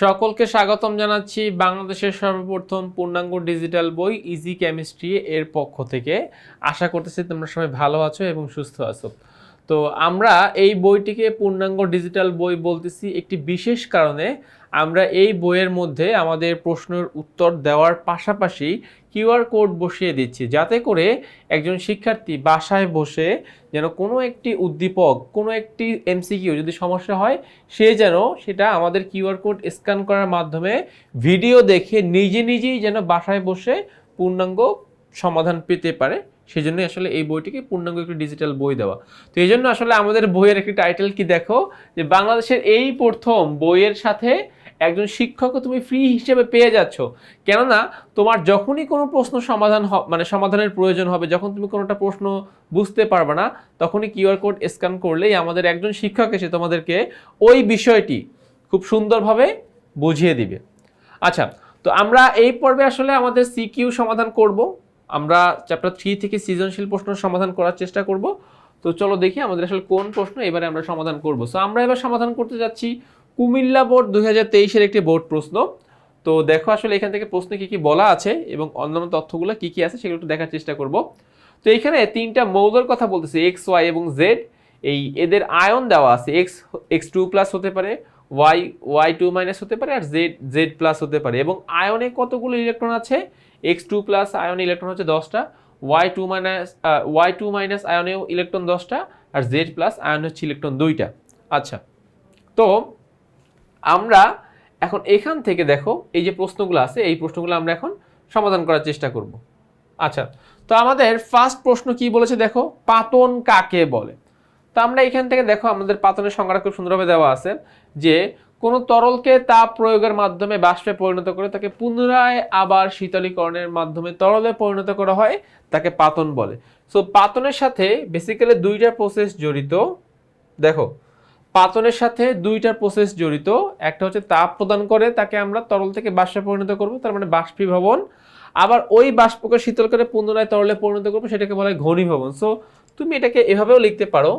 সকলকে স্বাগতম জানাচ্ছি বাংলাদেশের সর্বপ্রথম পূর্ণাঙ্গ ডিজিটাল বই ইজি কেমিস্ট্রি এর পক্ষ থেকে। আশা করতেছি তোমরা সবাই ভালো আছো এবং সুস্থ আছো। তো আমরা এই বইটিকে পূর্ণাঙ্গ ডিজিটাল বই বলতেছি একটি বিশেষ কারণে। আমরা এই বইয়ের মধ্যে আমাদের প্রশ্নের উত্তর দেওয়ার পাশাপাশি কিউআর কোড বসিয়ে দিচ্ছি। যাতে করে একজন শিক্ষার্থী বাসায় বসে যেন কোনো একটি উদ্দীপক, কোনো একটি এমসিকিউ যদি সমস্যা হয়, সে যেন সেটা আমাদের কিউআর কোড স্ক্যান করার মাধ্যমে ভিডিও দেখে নিজে নিজেই যেন বাসায় বসে পূর্ণাঙ্গ সমাধান পেতে পারে। সেই জন্যই আসলে এই বইটিকে পূর্ণাঙ্গ একটি ডিজিটাল বই দেওয়া। তো এই জন্য আসলে আমাদের বইয়ের একটি টাইটেল কি দেখো? যে বাংলাদেশের এই প্রথম বইয়ের সাথে একজন শিক্ষকও তুমি ফ্রি হিসেবে পেয়ে যাচ্ছ। কেননা, তোমার যখনই কোনো প্রশ্ন সমাধান মানে সমাধানের প্রয়োজন হবে, যখন তুমি কোনোটা প্রশ্ন বুঝতে পারবে না, তখনই কিউআর কোড স্ক্যান করলেই আমাদের একজন শিক্ষক এসে তোমাদেরকে ওই বিষয়টি খুব সুন্দরভাবে বুঝিয়ে দিবে। আচ্ছা তো আমরা এই পর্বে আসলে আমাদের সিকিউ সমাধান করব। আমরা চ্যাপ্টার থ্রি থেকে সৃজনশীল প্রশ্ন সমাধান করার চেষ্টা করব। তো চলো দেখি আমাদের আসলে কোন প্রশ্ন এবারে আমরা সমাধান করব। সো আমরা এবার সমাধান করতে যাচ্ছি কুমিল্লা বোর্ড দুই হাজার তেইশের একটি বোর্ড প্রশ্ন। তো দেখো আসলে এখান থেকে প্রশ্নে কি কি বলা আছে এবং অন্যান্য তথ্যগুলো কি কি আছে সেগুলো একটু দেখার চেষ্টা করব। তো এখানে তিনটা মৌলের কথা বলতেছে, এক্স, ওয়াই এবং জেড। এই এদের আয়ন দেওয়া আছে, এক্স এক্স টু প্লাস হতে পারে, ওয়াই ওয়াই টু মাইনাস হতে পারে আর জেড জেড প্লাস হতে পারে। এবং আয়নে কতগুলো ইলেকট্রন আছে? X two plus ion electron হচ্ছে দশটা, Y two minus Y two minus আয়নেও electron দশটা আর জেড প্লাস আয়ন হচ্ছে ইলেকট্রন দুইটা। আচ্ছা তো আমরা এখন এখান থেকে দেখো, এই যে প্রশ্নগুলো আছে, এই প্রশ্নগুলো আমরা এখন সমাধান করার চেষ্টা করব। আচ্ছা তো আমাদের ফার্স্ট প্রশ্ন কি বলেছে দেখো? পাতন কাকে বলে? তো আমরা এখান থেকে দেখো, আমাদের পাতনের সংজ্ঞাটা খুব সুন্দরভাবে দেওয়া আছে যে, কোনো তরলকে তাপ প্রয়োগের মাধ্যমে বাষ্পে পরিণত করে তাকে পুনরায় আবার শীতলীকরণের মাধ্যমে তরলে পরিণত করা হয়, তাকে পাতন বলে। সো পাতনের সাথে বেসিক্যালি দুইটা প্রসেস জড়িত। দেখো পাতনের সাথে দুইটা প্রসেস জড়িত। একটা হচ্ছে তাপ প্রদান করে, তাকে আমরা তরল থেকে বাষ্পে পরিণত করব, তার মানে বাষ্পীভবন। আবার ওই বাষ্পকে শীতল করে পুনরায় তরলে পরিণত করব, সেটাকে বলা হয় ঘনীভবন। সো তুমি এটাকে এভাবেও লিখতে পারো।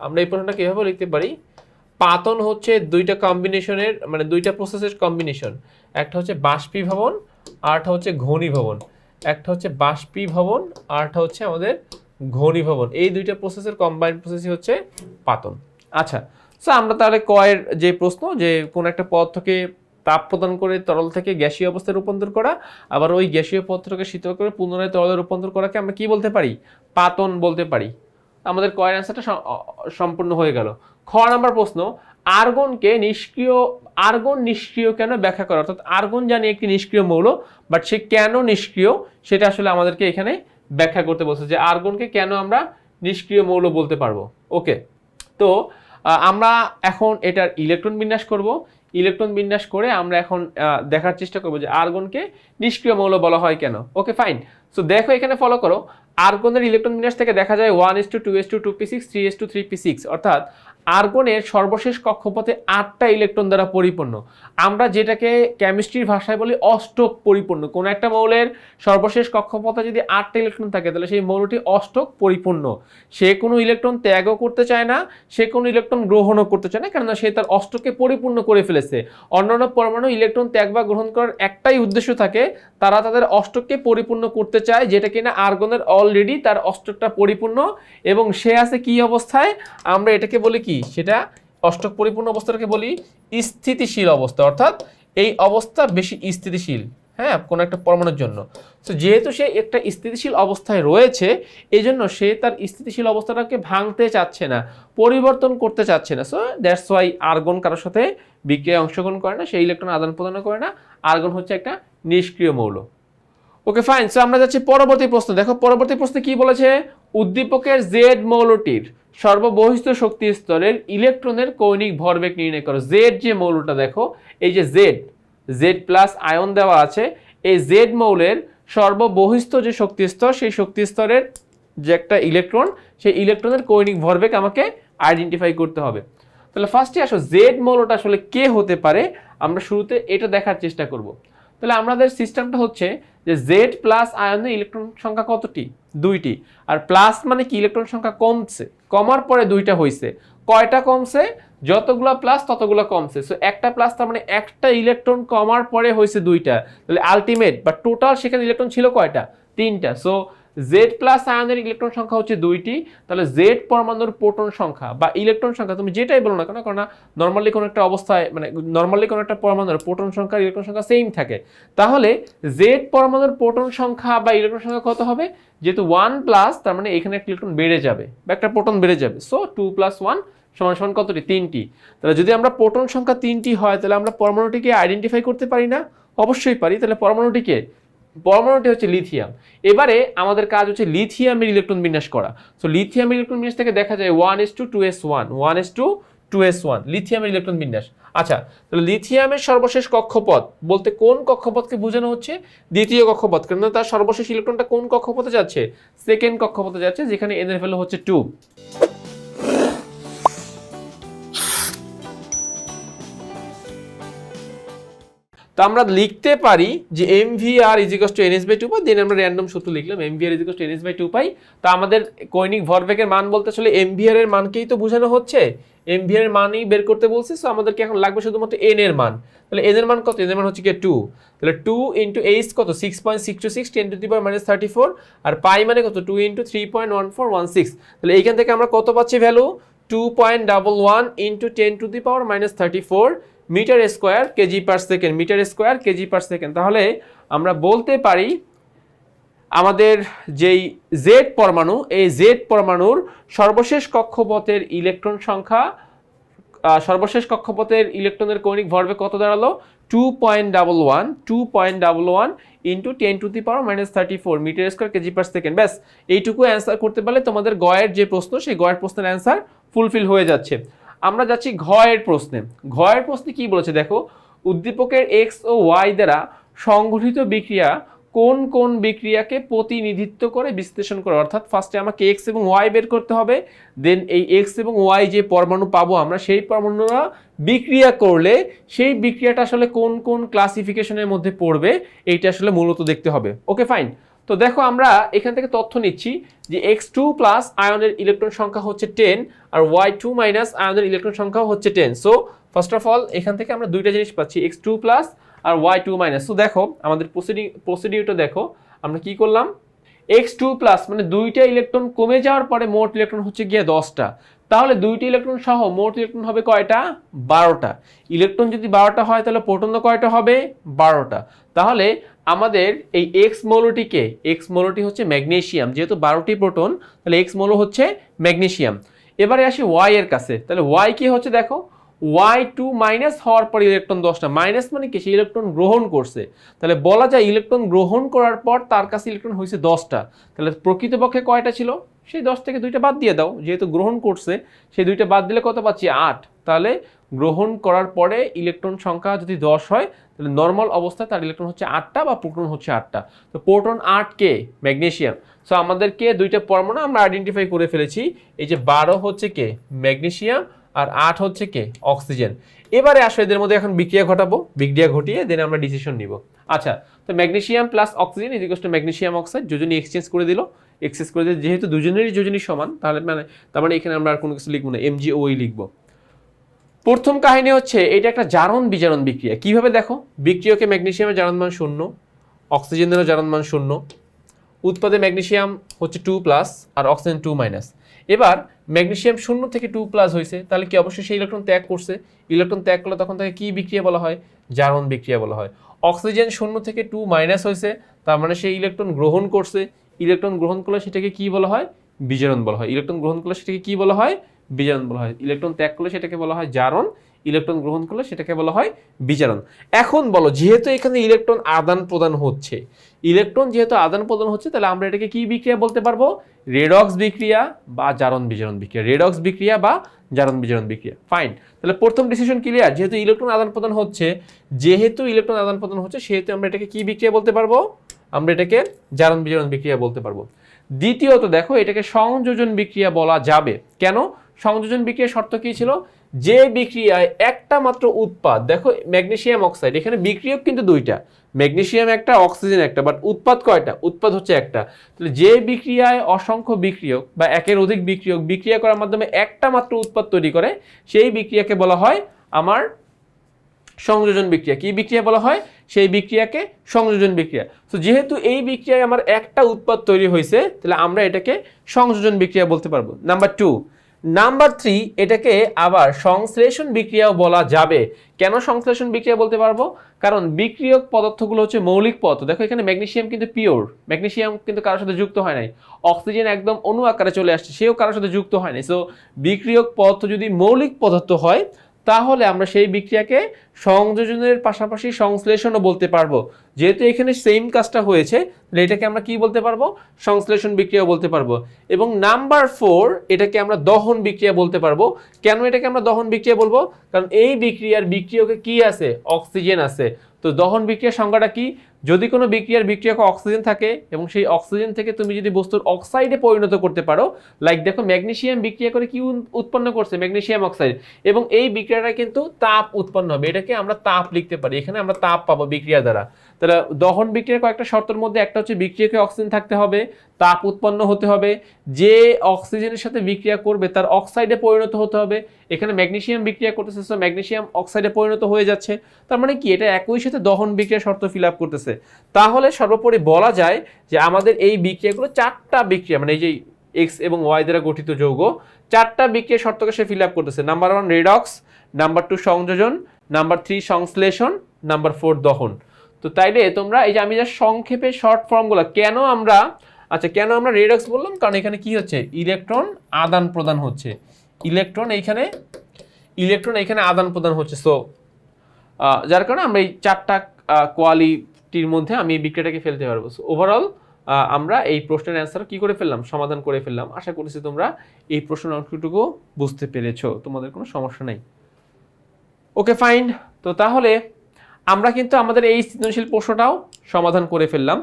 আমরা এই প্রশ্নটাকে এভাবেও লিখতে পারি। পাতন হচ্ছে দুইটা কম্বিনেশনের মানে দুইটা প্রসেসের কম্বিনেশন একটা হচ্ছে বাষ্পীভবন আরটা হচ্ছে ঘনীভবন। একটা হচ্ছে বাষ্পীভবন আরটা হচ্ছে আমাদের ঘনীভবন। এই দুইটা প্রসেসের কম্বাইন্ড প্রসেসই হচ্ছে পাতন। আচ্ছা সো আমরা তাহলে কয়ের যে প্রশ্ন, যে কোন একটা পদার্থকে তাপ প্রদান করে তরল থেকে গ্যাসীয় অবস্থায় রূপান্তর করা, আবার ওই গ্যাসীয় পদার্থকে শীতল করে পুনরায় তরলে রূপান্তর করাকে আমরা কি বলতে পারি? পাতন বলতে পারি। আমাদের কয়ের অ্যান্সারটা সম্পূর্ণ হয়ে গেল। খ নাম্বার প্রশ্ন আর্গনকে নিষ্ক্রিয়, আর্গন নিষ্ক্রিয় কেন ব্যাখ্যা করা? অর্থাৎ আর্গন জানি একটি নিষ্ক্রিয় মৌল বাট সে কেন নিষ্ক্রিয়? সেটা আসলে আমাদেরকে এখানে ব্যাখ্যা করতে বলছে যে আর্গনকে কেন আমরা নিষ্ক্রিয় মৌল বলতে পারব। ওকে তো আমরা এখন এটার ইলেকট্রন বিন্যাস করব। ইলেকট্রন বিন্যাস করে আমরা এখন দেখার চেষ্টা করব যে আর্গনকে নিষ্ক্রিয় মৌল বলা হয় কেন। ওকে, ফাইন। সো, দেখো এখানে ফলো করো। আর্গনের ইলেকট্রন বিন্যাস থেকে দেখা যায় one s two two s two two p six three s two three p six অর্থাৎ আর্গনের সর্বশেষ কক্ষপথে আটটা ইলেকট্রন দ্বারা পরিপূর্ণ। আমরা যেটাকে কেমিস্ট্রির ভাষায় বলি অষ্টক পরিপূর্ণ। কোনো একটা মৌলের সর্বশেষ কক্ষপথে যদি আটটা ইলেকট্রন থাকে, তাহলে সেই মৌলটি অষ্টক পরিপূর্ণ। সে কোনো ইলেকট্রন ত্যাগও করতে চায় না, সে কোনো ইলেকট্রন গ্রহণও করতে চায় না, কেননা সে তার অষ্টকে পরিপূর্ণ করে ফেলেছে। অন্যান্য পরমাণু ইলেকট্রন ত্যাগ বা গ্রহণ করার একটাই উদ্দেশ্য থাকে, তারা তাদের অষ্টককে পরিপূর্ণ করতে চায়, যেটা কিনা আর্গনের অলরেডি তার অষ্টকটা পরিপূর্ণ এবং সে আছে কি অবস্থায়? আমরা এটাকে বলি কি? সেটা অষ্টক পরিপূর্ণ অবস্থাটাকে বলি স্থিতিশীল অবস্থা, অর্থাৎ এই অবস্থা বেশি স্থিতিশীল হ্যাঁ কোনো একটা পরমাণুর জন্য। তো যেহেতু সে একটা স্থিতিশীল অবস্থায় রয়েছে এই জন্য সে তার স্থিতিশীল অবস্থাটাকে ভাঙতে চাচ্ছে না, পরিবর্তন করতে চাচ্ছে না। সো দ্যাটস ওয়াই আর্গন কারোর সাথে বিক্রিয়ায় অংশগ্রহণ করে না, সেই ইলেকট্রন আদান প্রদান করে না আর্গন হচ্ছে একটা নিষ্ক্রিয় মৌল। ওকে ফাইন সো আমরা যাচ্ছি পরবর্তী প্রশ্ন। দেখো, পরবর্তী প্রশ্নে কি বলেছে? উদ্দীপকের জেড মৌলটির। সর্ববহিষ্ঠ শক্তি স্তরের ইলেকট্রনের কৌণিক ভরবেগ নির্ণয় করো। জেড যে মৌলটা দেখো, এই যে জেড জেড প্লাস আয়ন দেওয়া আছে, এই জেড মৌলের সর্ববহিষ্ঠ যে শক্তি স্তর, সেই শক্তি স্তরের যে একটা ইলেকট্রন, সেই ইলেকট্রনের কৌণিক ভরবেগ আমাকে আইডেন্টিফাই করতে হবে। তাহলে ফার্স্টে আসো জেড মৌলটা আসলে কে হতে পারে? আমরা শুরুতে এটা দেখার চেষ্টা করব। তাহলে আমাদের সিস্টেমটা হচ্ছে যে জেড প্লাস আয়নে ইলেকট্রন সংখ্যা কতটি? দুইটি। আর প্লাস মানে কি? ইলেকট্রন সংখ্যা কমছে। কমার পরে দুইটা হয়েছে কয়টা কমছে? যতগুলো প্লাস ততগুলো কমছে। সো একটা প্লাস তার মানে একটা ইলেকট্রন কমার পরে হয়েছে দুইটা। তাহলে আলটিমেট বা টোটাল সেখানে ইলেকট্রন ছিল কয়টা? তিনটা। সো জেড প্লাস আয়নের ইলেকট্রন সংখ্যা হচ্ছে দুইটি। তাহলে জেড পরমাণুর প্রোটন সংখ্যা বা ইলেকট্রন সংখ্যা, তুমি যেটাই বলো না কেন কারণ নর্মালি কোনো একটা অবস্থায় মানে নর্মালি কোনো একটা পরমাণুর প্রোটন সংখ্যা ইলেকট্রন সংখ্যা সেম থাকে। তাহলে জেড পরমাণুর প্রোটন সংখ্যা বা ইলেকট্রন সংখ্যা কত হবে? যেহেতু ওয়ান প্লাস তার মানে এখানে একটা ইলেকট্রন বেড়ে যাবে বা একটা প্রোটন বেড়ে যাবে। সো টু প্লাস ওয়ান সমান সমান কতটি? তিনটি। তাহলে যদি আমরা প্রোটন সংখ্যা তিনটি হয়, তাহলে আমরা পরমাণুটিকে আইডেন্টিফাই করতে পারি না? অবশ্যই পারি। তাহলে পরমাণুটিকে পরমাণুটি হচ্ছে লিথিয়াম। এবারে আমাদের কাজ হচ্ছে লিথিয়ামের ইলেকট্রন বিন্যাস করা। সো লিথিয়ামের ইলেকট্রন বিন্যাস থেকে দেখা যায় one s two two s one one s two two s one লিথিয়ামের electron বিন্যাস। আচ্ছা তাহলে লিথিয়ামের সর্বশেষ কক্ষপথ বলতে কোন কক্ষপথকে বোঝানো হচ্ছে? দ্বিতীয় কক্ষপথ কেন তার সর্বশেষ ইলেকট্রনটা কোন কক্ষপথে যাচ্ছে? সেকেন্ড কক্ষপথে যাচ্ছে, যেখানে এদের ভ্যালু হচ্ছে টু তো আমরা লিখতে পারি যে M V R ইজিকস to N S by two pi then আমরা র্যান্ডম সূত্র লিখলাম M V R ইজিকস to N S by two pi তো আমাদের কৈনিক ভরবেগের মান বলতে আসলে এম ভি আর এর মানকেই তো বোঝানো হচ্ছে। এম ভি এর মানই বের করতে বলছে সো আমাদেরকে এখন লাগবে শুধুমাত্র এন এর মান। তাহলে এন এর মান কত? এন এর মান হচ্ছে কি টু তাহলে টু ইন্টু এইচ কত? Six point six two six ten to the power minus thirty four R pi মানে কত? Two into three point one four one six তাহলে এইখান থেকে আমরা কত পাচ্ছি value two point double one into ten to the power minus thirty four metre square kg per second, metre square kg per second. তাহলে আমরা বলতে পারি আমাদের যেই জেড পরমাণু, এই জেড পরমাণুর সর্বশেষ কক্ষপথের ইলেকট্রন সংখ্যা সর্বশেষ কক্ষপথের ইলেকট্রনের কৌণিক ভরবে কত দাঁড়াল? Two point double one two point double one into ten to the power minus thirty four metre square kg per second. ব্যাস, এইটুকু অ্যান্সার করতে পারলে তোমাদের গয়ের যে প্রশ্ন, সেই গয়ের প্রশ্নের অ্যান্সার ফুলফিল হয়ে যাচ্ছে। আমরা যাচ্ছি ঘয়ের প্রশ্নে। ঘয়ের প্রশ্নে কি বলেছে দেখো, উদ্দীপকের এক্স ও ওয়াই দ্বারা সংগঠিত বিক্রিয়া কোন কোন বিক্রিয়াকে প্রতিনিধিত্ব করে বিশ্লেষণ করে? অর্থাৎ ফার্স্টে আমাকে এক্স এবং ওয়াই বের করতে হবে দেন এই এক্স এবং ওয়াই যে পরমাণু পাবো আমরা, সেই পরমাণুরা বিক্রিয়া করলে সেই বিক্রিয়াটা আসলে কোন কোন ক্লাসিফিকেশনের মধ্যে পড়বে, এইটা আসলে মূলত দেখতে হবে। ওকে ফাইন তো দেখো আমরা এখান থেকে তথ্য নিচ্ছি যে এক্স টু প্লাস আয়নের ইলেকট্রন সংখ্যা হচ্ছে টেন আর ওয়াই টু মাইনাস আয়নের ইলেকট্রন সংখ্যাও হচ্ছে ten so first of all এখান থেকে আমরা দুইটা জিনিস পাচ্ছি এক্স টু প্লাস আর ওয়াই টু মাইনাস তো দেখো, আমাদের প্রসিডিং প্রসিডিউটা দেখো, আমরা কি করলাম? এক্স টু প্লাস মানে দুইটা ইলেকট্রন কমে যাওয়ার পরে মোট ইলেকট্রন হচ্ছে গিয়ে দশটা। তাহলে দুইটি ইলেকট্রন সহ মোট ইলেকট্রন হবে কয়টা? বারোটা। ইলেকট্রন যদি বারোটা হয়, তাহলে প্রোটনও কয়টা হবে? বারোটা। তাহলে আমাদের এই এক্স মৌলটিকে এক্স মৌলটি হচ্ছে ম্যাগনেশিয়াম যেহেতু বারোটি প্রোটন, তাহলে এক্স মৌল হচ্ছে ম্যাগনেশিয়াম এবারে আসি ওয়াই এর কাছে। তাহলে ওয়াই কি হচ্ছে দেখো? ওয়াই টু মাইনাস হওয়ার পর ইলেকট্রন দশটা। মাইনাস মানে কি? সে ইলেকট্রন গ্রহণ করছে। তাহলে বলা যায় ইলেকট্রন গ্রহণ করার পর তার কাছে ইলেকট্রন হয়েছে দশটা। তাহলে প্রকৃতপক্ষে কয়টা ছিল? সেই দশ থেকে দুইটা বাদ দিয়ে দাও। যেহেতু গ্রহণ করছে, সেই দুইটা বাদ দিলে কত পাচ্ছি? আট। তাহলে গ্রহণ করার পরে ইলেকট্রন সংখ্যা যদি দশ হয়, তাহলে নর্মাল অবস্থায় তার ইলেকট্রন হচ্ছে আটটা বা প্রোটন হচ্ছে আটটা। তো প্রোটন আট কে? ম্যাগনেশিয়াম। সো আমাদেরকে দুইটা পরমাণু আমরা আইডেন্টিফাই করে ফেলেছি। এই যে বারো হচ্ছে কে? ম্যাগনেশিয়াম আর আট হচ্ছে কে? অক্সিজেন। এবারে আসো, এদের মধ্যে এখন বিক্রিয়া ঘটাবো। বিক্রিয়া ঘটিয়ে দেন আমরা ডিসিশন নিব। আচ্ছা তো ম্যাগনেশিয়াম প্লাস অক্সিজেন ইজিকস টু ম্যাগনেসিয়াম অক্সাইড যোজনী এক্সচেঞ্জ করে দিল। এক্সচেঞ্জ করে দিল যেহেতু দুজনেরই যোজনী সমান, তাহলে মানে তার মানে এখানে আমরা আর কোনো কিছু লিখব না এমজিওই লিখব। প্রথম কাহিনী হচ্ছে, এটা একটা জারণ বিজারণ বিক্রিয়া। কীভাবে দেখো? বিক্রিয়কে ম্যাগনেসিয়ামের জারণ মান শূন্য অক্সিজেনেরও জারণ মান শূন্য, উৎপাদে ম্যাগনেশিয়াম হচ্ছে টু প্লাস আর অক্সিজেন টু মাইনাস এবার ম্যাগনেশিয়াম শূন্য থেকে টু প্লাস হয়েছে, তাহলে কি অবশ্যই সেই ইলেকট্রন ত্যাগ করছে? ইলেকট্রন ত্যাগ করলে তখন তাকে কী বিক্রিয়া বলা হয়? জারণ বিক্রিয়া বলা হয়। অক্সিজেন শূন্য থেকে টু মাইনাস হয়েছে, তার মানে সেই ইলেকট্রন গ্রহণ করছে ইলেকট্রন গ্রহণ করলে সেটাকে কি বলা হয়? বিজারণ বলা হয়। ইলেকট্রন গ্রহণ করলে সেটাকে কি বলা হয়? বিজারণ বলা হয়। ইলেকট্রন ত্যাগ করলে সেটাকে বলা হয় জারণ। ইলেকট্রন গ্রহণ করলে সেটাকে বলা হয় বিজারণ। এখন বলো, যেহেতু এখানে ইলেকট্রন আদান প্রদান হচ্ছে, ইলেকট্রন যেহেতু আদান প্রদান হচ্ছে, তাহলে আমরা এটাকে কি বিক্রিয়া বলতে পারব? রেডক্স বিক্রিয়া বা জারণ বিজারণ বিক্রিয়া। রেডক্স বিক্রিয়া বা জারণ বিজারণ বিক্রিয়া। ফাইন তাহলে প্রথম ডিসিশন ক্লিয়ার যেহেতু ইলেকট্রন আদান প্রদান হচ্ছে, যেহেতু ইলেকট্রন আদান প্রদান হচ্ছে, সেহেতু আমরা এটাকে কি বিক্রিয়া বলতে পারব? আমরা এটাকে জারণ বিজারণ বিক্রিয়া বলতে পারব। দ্বিতীয়ত দেখো, এটাকে সংযোজন বিক্রিয়া বলা যাবে। কেন? সংযোজন বিক্রিয়ার শর্ত কি ছিল? যে বিক্রিয়ায় একটা মাত্র উৎপাদ, দেখো ম্যাগনেশিয়াম অক্সাইড, এখানে বিক্রিয়ক কিন্তু দুইটা। ম্যাগনেশিয়াম একটা, অক্সিজেন একটা বাট উৎপাদ কয়টা? উৎপাদ হচ্ছে একটা। তাহলে যে বিক্রিয়ায় অসংখ্য বিক্রিয়ক বা একের অধিক বিক্রিয়ক বিক্রিয়া করার মাধ্যমে একটা মাত্র উৎপাদ তৈরি করে, সেই বিক্রিয়াকে বলা হয় আমার সংযোজন বিক্রিয়া। কি বিক্রিয়া বলা হয়? সেই বিক্রিয়াকে সংযোজন বিক্রিয়া। তো যেহেতু এই বিক্রিয়ায় আমার একটা উৎপাদ তৈরি হয়েছে, তাহলে আমরা এটাকে সংযোজন বিক্রিয়া বলতে পারব। নাম্বার টু নাম্বার থ্রি এটাকে আবার সংশ্লেষণ বিক্রিয়াও বলা যাবে। কেন সংশ্লেষণ বিক্রিয়া বলতে পারব? কারণ বিক্রিয়ক পদার্থগুলো হচ্ছে মৌলিক পদার্থ। দেখো এখানে ম্যাগনেশিয়াম কিন্তু পিওর ম্যাগনেশিয়াম কিন্তু কারোর সাথে যুক্ত হয় নাই। অক্সিজেন একদম অণু আকারে চলে আসছে, সেও কারোর সাথে যুক্ত হয় নাই। সো বিক্রিয়ক পদার্থ যদি মৌলিক পদার্থ হয় তাহলে আমরা সেই বিক্রিয়াকে সংযোজনের পাশাপাশি সংশ্লেষণও বলতে পারব। যেহেতু এখানে সেম কাজটা হয়েছে, তাহলে এটাকে আমরা কি বলতে পারব? সংশ্লেষণ বিক্রিয়া বলতে পারব। এবং নাম্বার ফোর এটাকে আমরা দহন বিক্রিয়া বলতে পারব। কেন এটাকে আমরা দহন বিক্রিয়া বলব? কারণ এই বিক্রিয়ার বিক্রিয়কে কি আছে? অক্সিজেন আছে। তো দহন বিক্রিয়ার সংজ্ঞাটা কি? যদি কোনো বিক্রিয়ার বিক্রিয়কে অক্সিজেন থাকে এবং সেই অক্সিজেন থেকে তুমি যদি বস্তুর অক্সাইডে পরিণত করতে পারো লাইক দেখো ম্যাগনেশিয়াম বিক্রিয়া করে কি উৎপন্ন করছে? Magnesium oxide. এবং এই বিক্রিয়াটা কিন্তু তাপ উৎপন্ন হবে। এটাকে আমরা তাপ লিখতে পারি। এখানে আমরা তাপ পাবো বিক্রিয়া দ্বারা। তাহলে দহন বিক্রিয়ার কয়েকটা শর্তের মধ্যে একটা হচ্ছে বিক্রিয়াকে অক্সিজেন থাকতে হবে, তাপ উৎপন্ন হতে হবে, যে অক্সিজেনের সাথে বিক্রিয়া করবে তার অক্সাইডে পরিণত হতে হবে, এখানে ম্যাগনেশিয়াম বিক্রিয়া করতেছে, so ম্যাগনেশিয়াম অক্সাইডে পরিণত হয়ে যাচ্ছে, তার মানে কি এটা একই সাথে দহন বিক্রিয়া শর্ত ফিল আপ করতেছে। তাহলে সর্বোপরি বলা যায় যে আমাদের এই বিক্রিয়াগুলো চারটা বিক্রিয়া মানে এই যে এক্স এবং ওয়াই দ্বারা গঠিত যৌগ, চারটা বিক্রিয়া শর্তকে সে ফিল আপ করতেছে। Number one redox number two সংযোজন নাম্বার থ্রি সংশ্লেষণ নাম্বার ফোর দহন। তো তাইলে তোমরা এই যে আমি যা সংক্ষেপে শর্ট ফর্মগুলো কেন আমরা আচ্ছা কেন আমরা রেডক্স বললাম? কারণ এখানে কি হচ্ছে? ইলেকট্রন আদান প্রদান হচ্ছে। ইলেকট্রন এইখানে ইলেকট্রন এখানে আদান প্রদান হচ্ছে। সো যার কারণে আমরা এই চারটা কোয়ালিটির মধ্যে আমি এই বিক্রিয়াটাকে ফেলতে পারব। সো ওভারঅল আমরা এই প্রশ্নের অ্যান্সার কি করে ফেললাম? সমাধান করে ফেললাম। আশা করছি তোমরা এই প্রশ্নের অংশটুকু বুঝতে পেরেছ। তোমাদের কোনো সমস্যা নেই। ওকে ফাইন তো তাহলে আমরা কিন্তু আমাদের এই সৃজনশীল প্রশ্নটাও সমাধান করে ফেললাম।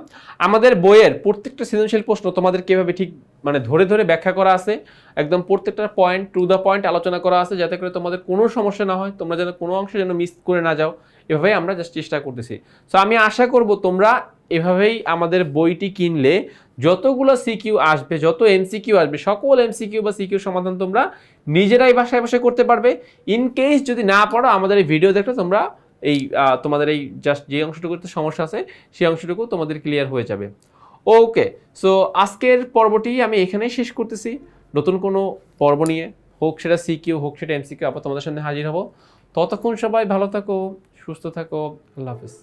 আমাদের বইয়ের প্রত্যেকটা সৃজনশীল প্রশ্ন তোমাদের কীভাবে ঠিক মানে ধরে ধরে ব্যাখ্যা করা আছে। একদম প্রত্যেকটা পয়েন্ট টু দ্য পয়েন্ট আলোচনা করা আছে যাতে করে তোমাদের কোনো সমস্যা না হয়, তোমরা যেন কোনো অংশ যেন মিস করে না যাও। এভাবেই আমরা জাস্ট চেষ্টা করতেছি। সো আমি আশা করব তোমরা এভাবেই আমাদের বইটি কিনলে, যতগুলো সিকিউ আসবে, যত এমসিকিউ আসবে, সকল এমসিকিউ বা সিকিউ সমাধান তোমরা নিজেরাই বাসায় বসে করতে পারবে। ইন কেস যদি না পারো আমাদের এই ভিডিও দেখলে তোমরা এই তোমাদের এই জাস্ট যে অংশটুকুতে সমস্যা আছে, সেই অংশটুকু তোমাদের ক্লিয়ার হয়ে যাবে। ওকে সো আজকের পর্বটি আমি এখানেই শেষ করতেছি। নতুন কোনো পর্ব নিয়ে, হোক সেটা সিকিউ হোক সেটা এমসিকিউ আবার তোমাদের সামনে হাজির হব। ততক্ষণ সবাই ভালো থাকো, সুস্থ থাকো, আল্লাহ হাফিজ।